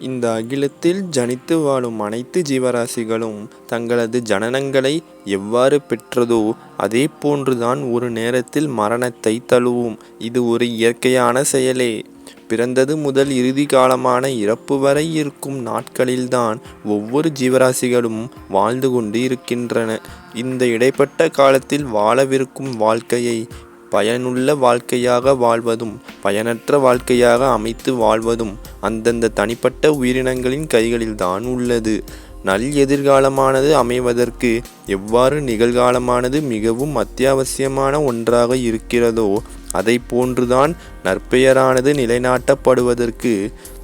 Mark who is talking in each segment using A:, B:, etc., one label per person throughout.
A: இந்த அகிலத்தில் ஜனித்து வாழும் அனைத்து ஜீவராசிகளும் தங்களது ஜனனங்களை எவ்வாறு பெற்றதோ அதே போன்றுதான் ஒரு நேரத்தில் மரணத்தை தழுவும். இது ஒரு இயற்கையான செயலே. பிறந்தது முதல் இறுதி காலமான இறப்பு வரை இருக்கும் நாட்களில்தான் ஒவ்வொரு ஜீவராசிகளும் வாழ்ந்து கொண்டு இருக்கின்றன. இந்த இடைப்பட்ட காலத்தில் வாழவிருக்கும் வாழ்க்கையை பயனுள்ள வாழ்க்கையாக வாழ்வதும் பயனற்ற வாழ்க்கையாக அமைத்து வாழ்வதும் அந்தந்த தனிப்பட்ட உயிரினங்களின் கைகளில்தான் உள்ளது. நல் எதிர்காலமானது அமைவதற்கு எவ்வாறு நிகழ்காலமானது மிகவும் அத்தியாவசியமான ஒன்றாக இருக்கிறதோ அதைப் போன்றுதான் நற்பெயரானது நிலைநாட்டப்படுவதற்கு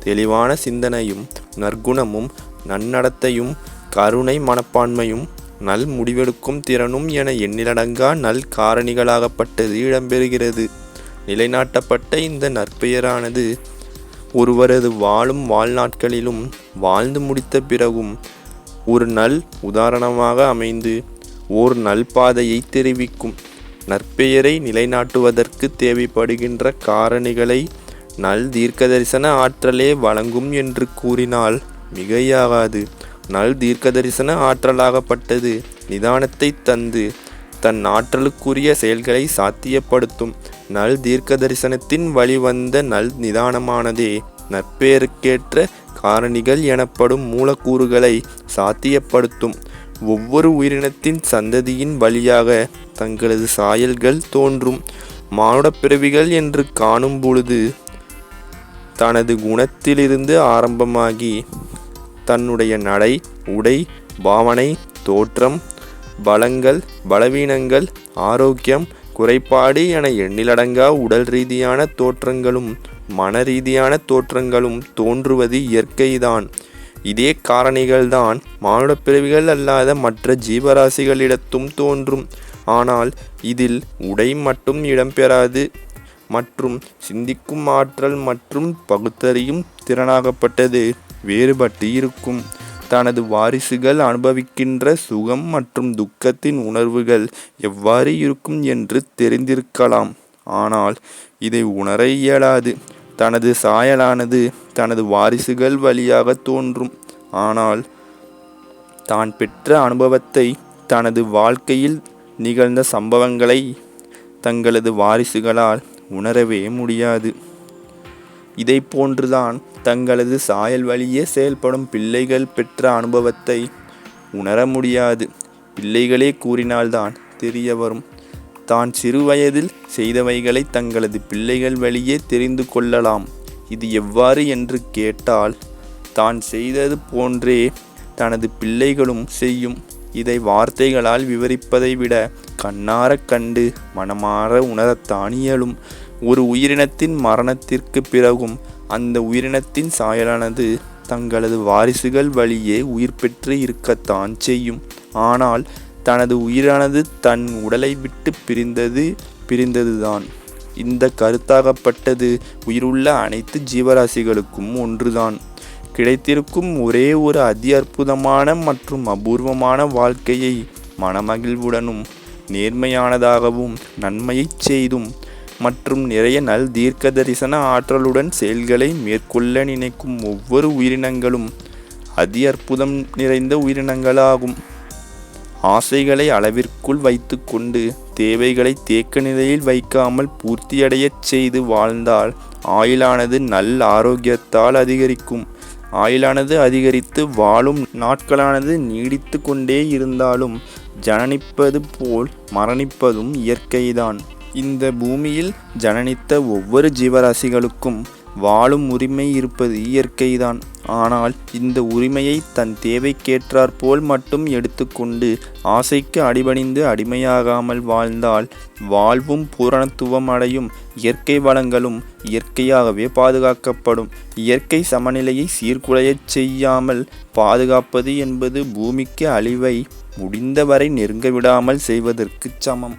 A: தெளிவான சிந்தனையும் நற்குணமும் நன்னடத்தையும் கருணை மனப்பான்மையும் நல் முடிவெடுக்கும் திறனும் என எண்ணிலடங்கா நல் காரணிகளாகப்பட்டது இடம்பெறுகிறது. நிலைநாட்டப்பட்ட இந்த நற்பெயரானது ஒருவரது வாழும் வாழ்நாட்களிலும் வாழ்ந்து முடித்த பிறகும் ஒரு நல் உதாரணமாக அமைந்து ஓர் நல்பாதையை தெரிவிக்கும். நற்பெயரை நிலைநாட்டுவதற்கு தேவைப்படுகின்ற காரணிகளை நல் தீர்க்கதரிசன ஆற்றலே வழங்கும் என்று கூறினால் மிகையாகாது. நல் தீர்க்கதரிசன ஆற்றலாகப்பட்டது நிதானத்தை தந்து தன் ஆற்றலுக்குரிய செயல்களை சாத்தியப்படுத்தும். நல் தீர்க்கதரிசனத்தின் வழிவந்த நல் நிதானமானதே நற்பெயருக்கேற்ற காரணிகள் எனப்படும் மூலக்கூறுகளை சாத்தியப்படுத்தும். ஒவ்வொரு உயிரினத்தின் சந்ததியின் வழியாக தங்களது சாயல்கள் தோன்றும். மானுடப் பிறவிகள் என்று காணும் பொழுது தனது குணத்திலிருந்து ஆரம்பமாகி தன்னுடைய நடை, உடை, பாவனை, தோற்றம், பலங்கள், பலவீனங்கள், ஆரோக்கியம், குறைபாடு என எண்ணிலடங்கா உடல் ரீதியான தோற்றங்களும் மன ரீதியான தோற்றங்களும் தோன்றுவது இயற்கைதான். இதே காரணிகள்தான் மானுட பிறவிகள் அல்லாத மற்ற ஜீவராசிகளிடத்தும் தோன்றும். ஆனால் இதில் உடை மட்டும் இடம்பெறாது மற்றும் சிந்திக்கும் ஆற்றல் மற்றும் பகுத்தறியும் திறனாகப்பட்டது வேறுபட்டு இருக்கும். தனது வாரிசுகள் அனுபவிக்கின்ற சுகம் மற்றும் துக்கத்தின் உணர்வுகள் எவ்வாறு இருக்கும் என்று தெரிந்திருக்கலாம். ஆனால் இதை உணர இயலாது. தனது சாயலானது தனது வாரிசுகள் வழியாக தோன்றும். ஆனால் தான் பெற்ற அனுபவத்தை தனது வாழ்க்கையில் நிகழ்ந்த சம்பவங்களை தங்களது வாரிசுகளால் உணரவே முடியாது. இதைப் போன்றுதான் தங்களது சாயல் வழியே செயல்படும் பிள்ளைகள் பெற்ற அனுபவத்தை உணர முடியாது. பிள்ளைகளே கூறினால்தான் தெரியவரும். தான் சிறுவயதில் செய்தவைகளை தங்களது பிள்ளைகள் வழியே தெரிந்து கொள்ளலாம். இது எவ்வாறு என்று கேட்டால் தான் செய்தது போன்றே தனது பிள்ளைகளும் செய்யும். இதை வார்த்தைகளால் விவரிப்பதை விட கண்ணாரக் கண்டு மனமாற உணரத்தான் இயலும். ஒரு உயிரினத்தின் மரணத்திற்கு பிறகும் அந்த உயிரினத்தின் சாயலானது தங்களது வாரிசுகள் வழியே உயிர் பெற்று இருக்கத்தான் செய்யும். ஆனால் தனது உயிரானது தன் உடலை விட்டு பிரிந்தது பிரிந்ததுதான். இந்த கருத்தாகப்பட்டது உயிருள்ள அனைத்து ஜீவராசிகளுக்கும் ஒன்றுதான். கிடைத்திருக்கும் ஒரே ஒரு அதி அற்புதமான மற்றும் அபூர்வமான வாழ்க்கையை மனமகிழ்வுடனும் நேர்மையானதாகவும் நன்மையைச் செய்தும் மற்றும் நிறைய நல் தீர்க்கதரிசன ஆற்றலுடன் செயல்களை மேற்கொள்ள நினைக்கும் ஒவ்வொரு உயிரினங்களும் அதி அற்புதம் நிறைந்த உயிரினங்களாகும். ஆசைகளை அளவிற்குள் வைத்துக்கொண்டு தேவைகளை தேக்க நிலையில் வைக்காமல் பூர்த்தியடையச் செய்து வாழ்ந்தால் ஆயுளானது நல் ஆரோக்கியத்தால் அதிகரிக்கும். ஆயுளானது அதிகரித்து வாழும் நாட்களானது நீடித்து கொண்டே இருந்தாலும் ஜனனிப்பது போல் மரணிப்பதும் இயற்கைதான். இந்த பூமியில் ஜனனித்த ஒவ்வொரு ஜீவராசிகளுக்கும் வாழும் உரிமை இருப்பது இயற்கைதான். ஆனால் இந்த உரிமையை தன் தேவைக்கேற்றாற்போல் மட்டும் எடுத்துக்கொண்டு ஆசைக்கு அடிபணிந்து அடிமையாகாமல் வாழ்ந்தால் வாழ்வும் பூரணத்துவம் அடையும். இயற்கை வளங்களும் இயற்கையாகவே பாதுகாக்கப்படும். இயற்கை சமநிலையை சீர்குலையச் செய்யாமல் பாதுகாப்பது என்பது பூமிக்கு அழிவை முடிந்தவரை நெருங்க விடாமல் செய்வதற்குச் சமம்.